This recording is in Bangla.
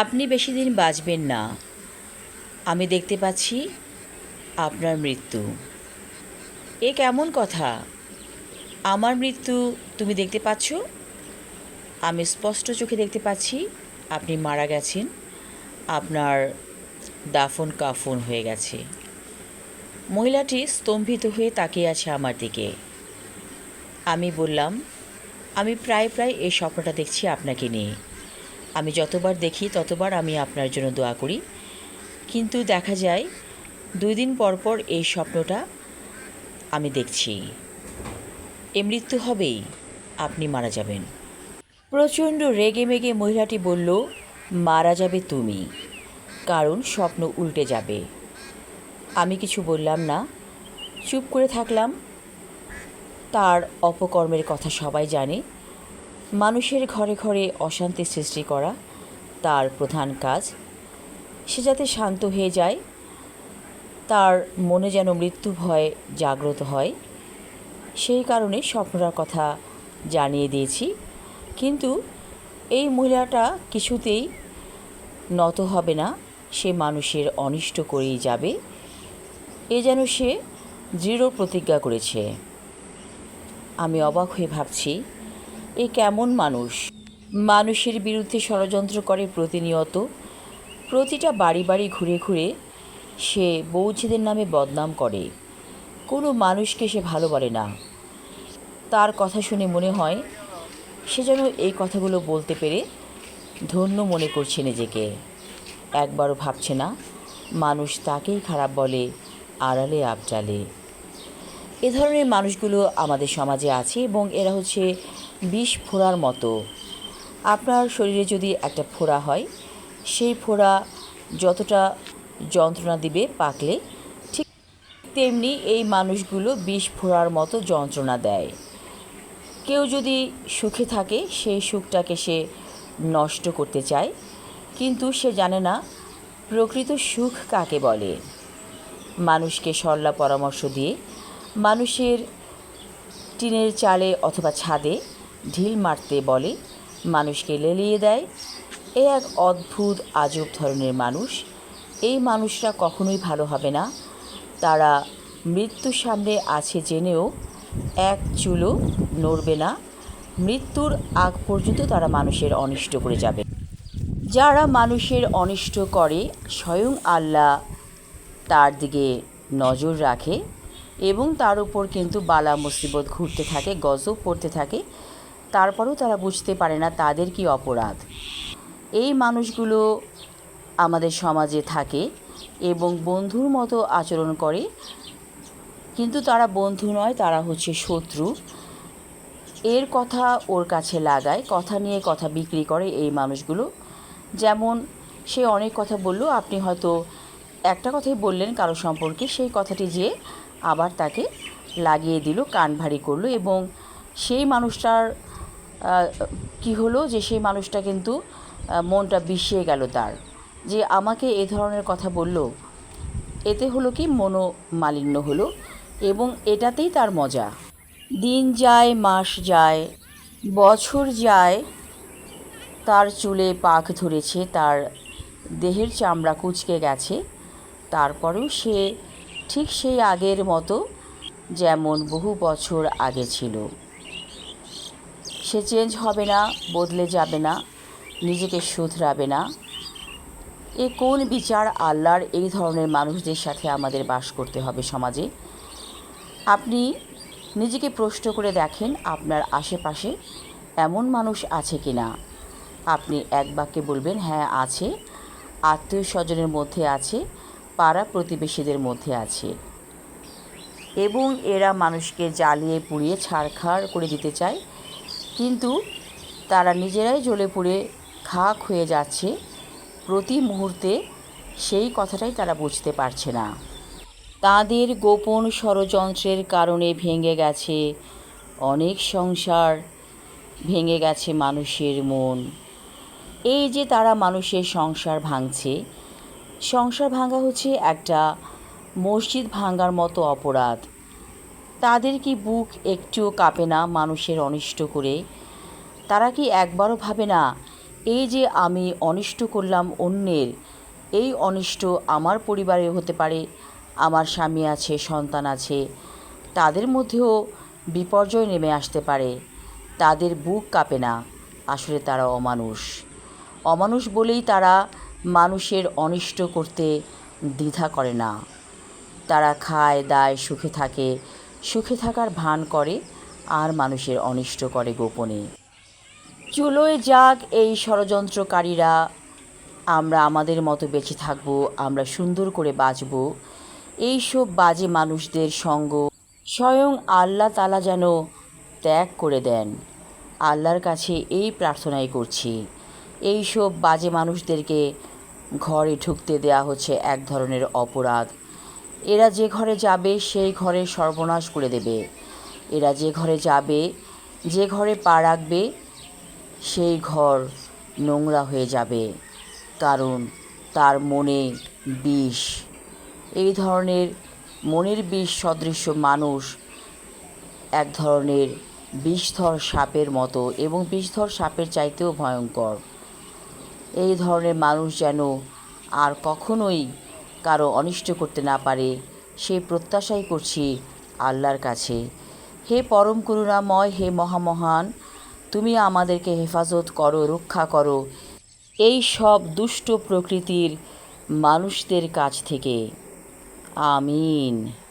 আপনি বেশি দিন বাঁচবেন না। আমি দেখতে পাচ্ছি আপনার মৃত্যু। এ কেমন কথা? আমার মৃত্যু তুমি দেখতে পাচ্ছ? আমি স্পষ্ট চোখে দেখতে পাচ্ছি আপনি মারা গেছেন। আপনার দাফন কাফন হয়ে গেছে। মহিলাটি স্তম্ভিত হয়ে তাকিয়ে আছে আমার দিকে। আমি বললাম, আমি প্রায় প্রায় এই স্বপ্নটা দেখছি আপনাকে নিয়ে। আমি যতবার দেখি, ততবার আমি আপনার জন্য দোয়া করি। কিন্তু দেখা যায়, দুই দিন পর পর এই স্বপ্নটা আমি দেখছি। এ মৃত্যু হবেই, আপনি মারা যাবেন। প্রচণ্ড রেগে মেগে মহিলাটি বলল, মারা যাবে তুমি, কারণ স্বপ্ন উল্টে যাবে। আমি কিছু বললাম, না, চুপ করে থাকলাম। তার অপকর্মের কথা সবাই জানে মানুষের ঘরে ঘরে অশান্তি সৃষ্টি করা তার প্রধান কাজ। সে যাতে শান্ত হয়ে যায়, তার মনে যেন মৃত্যু ভয় জাগ্রত হয়। সেই কারণে স্বপ্নটার কথা জানিয়ে দিয়েছি। কিন্তু এই মহিলাটা কিছুতেই নত হবে না। সে মানুষের অনিষ্ট করেই যাবে। এ যেন সে দৃঢ় প্রতিজ্ঞা করেছে। আমি অবাক হয়ে ভাবছি এ কেমন মানুষ? মানুষের বিরুদ্ধে ষড়যন্ত্র করে প্রতিনিয়ত। প্রতিটা বাড়ি বাড়ি ঘুরে ঘুরে সে বৌছিদের নামে বদনাম করে। কোনো মানুষকে সে ভালো বলে না। তার কথা শুনে মনে হয় সে যেন এই কথাগুলো বলতে পেরে ধন্য মনে করছে নিজেকে। একবারও ভাবছে না, মানুষ তাকেই খারাপ বলে আড়ালে আবডালে এ ধরনের মানুষগুলো আমাদের সমাজে আছে এবং এরা হচ্ছে বিষ ফোড়ার মতো। আপনার শরীরে যদি একটা ফোড়া হয়, সেই ফোড়া যতটা যন্ত্রণা দিবে পাকলে, ঠিক তেমনি এই মানুষগুলো বিষ ফোড়ার মতো যন্ত্রণা দেয়। কেউ যদি সুখে থাকে, সেই সুখটাকে সে নষ্ট করতে চায়, কিন্তু সে জানে না প্রকৃত সুখ কাকে বলে। মানুষকে সরলা পরামর্শ দিয়ে মানুষের টিনের চালে অথবা ছাদে ঢিল মারতে বলে, মানুষকে লেলিয়ে দেয়। এ এক অদ্ভুত, আজব ধরনের মানুষ। এই মানুষরা কখনোই ভালো হবে না। তারা মৃত্যুর সামনে আছে জেনেও এক চুলো নড়বে না। মৃত্যুর আগ পর্যন্ত তারা মানুষের অনিষ্ট করে যাবে। যারা মানুষের অনিষ্ট করে, স্বয়ং আল্লাহ তার দিকে নজর রাখে। এবং তার উপর কিন্তু বালা মুসিবত ঘুরতে থাকে, গজব পড়তে থাকে। তারপরেও তারা বুঝতে পারে না তাদের কি অপরাধ। এই মানুষগুলো আমাদের সমাজে থাকে এবং বন্ধুর মতো আচরণ করে। কিন্তু তারা বন্ধু নয়, তারা হচ্ছে শত্রু। এর কথা ওর কাছে লাগায়, কথা নিয়ে কথা বিক্রি করে এই মানুষগুলো। যেমন সে অনেক কথা বলল, আপনি হয়তো একটা কথাই বললেন কারও সম্পর্কে, সেই কথাটি যে আবার তাকে লাগিয়ে দিল, কান ভারী করল এবং সেই মানুষটার কি হলো যে সেই মানুষটা কিন্তু মনটা বিষিয়ে গেল তার। যে আমাকে এ ধরনের কথা বলল, এতে হলো কি মনোমালিন্য হলো এবং এটাতেই তার মজা। দিন যায়, মাস যায়, বছর যায়, তার চুলে পাক ধরেছে, তার দেহের চামড়া কুচকে গেছে, তারপরেও সে ঠিক সেই আগের মতো যেমন বহু বছর আগে ছিল। সে চেঞ্জ হবে না, বদলে যাবে না, নিজেকে শুধরাবে না। এ কোন বিচার আল্লাহর এই ধরনের মানুষদের সাথে আমাদের বাস করতে হবে সমাজে? আপনি নিজেকে প্রশ্ন করে দেখেন, আপনার আশেপাশে এমন মানুষ আছে কি না আপনি এক বাক্যে বলবেন হ্যাঁ আছে। আত্মীয় স্বজনের মধ্যে আছে। পাড়া প্রতিবেশীদের মধ্যে আছে। এবং এরা মানুষকে জ্বালিয়ে পুড়িয়ে ছাড়খাড় করে দিতে চায়। কিন্তু তারা নিজেরাই জ্বলে পুড়ে খাক হয়ে যাচ্ছে। প্রতি মুহূর্তে সেই কথাটাই তারা বুঝতে পারছে না। তাদের গোপন ষড়যন্ত্রের কারণে ভেঙে গেছে, অনেক সংসার ভেঙে গেছে মানুষের মন। এই যে তারা মানুষের সংসার ভাঙছে সংসার ভাঙা হচ্ছে একটা মসজিদ ভাঙার মতো অপরাধ। তাদের কি বুক একটুও কাঁপে না মানুষের অনিষ্ট করে? তারা কি একবারও ভাবে না, এই যে আমি অনিষ্ট করলাম অন্যের, এই অনিষ্ট আমার পরিবারে হতে পারে, আমার স্বামী আছে, সন্তান আছে, তাদের মধ্যেও বিপর্যয় নেমে আসতে পারে। তাদের বুক কাঁপে না, আসলে তারা অমানুষ। অমানুষ বলেই তারা মানুষের অনিষ্ট করতে দ্বিধা করে না। তারা খায়, দায়, সুখে থাকে। সুখে থাকার ভান করে, আর মানুষের অনিষ্ট করে গোপনে। চুলোয় যাক এই ষড়যন্ত্রকারীরা। আমরা আমাদের মতো বেঁচে থাকব, আমরা সুন্দর করে বাঁচব। এইসব বাজে মানুষদের সঙ্গ স্বয়ং আল্লাহ তালা যেন ত্যাগ করে দেন। আল্লাহর কাছে এই প্রার্থনাই করছি। এইসব বাজে মানুষদেরকে ঘরে ঢুকতে দেয়া হচ্ছে এক ধরনের অপরাধ। এরা যে ঘরে যাবে, সেই ঘরে সর্বনাশ করে দেবে। এরা যে ঘরে যাবে, যে ঘরে পা রাখবে, সেই ঘর নোংরা হয়ে যাবে। কারণ তার মনে বিষ। এই ধরনের মনের বিষ সদৃশ্য মানুষ এক ধরনের বিষধর সাপের মতো এবং বিষধর সাপের চাইতেও ভয়ঙ্কর। এই ধরনের মানুষ যেন আর কখনোই কারও অনিষ্ট করতে না পারে সেই প্রত্যাশাই করছি আল্লাহর কাছে। হে পরম করুণাময়, হে মহামহান, তুমি আমাদেরকে হেফাজত করো, রক্ষা করো এই সব দুষ্ট প্রকৃতির মানুষদের কাছ থেকে। আমিন।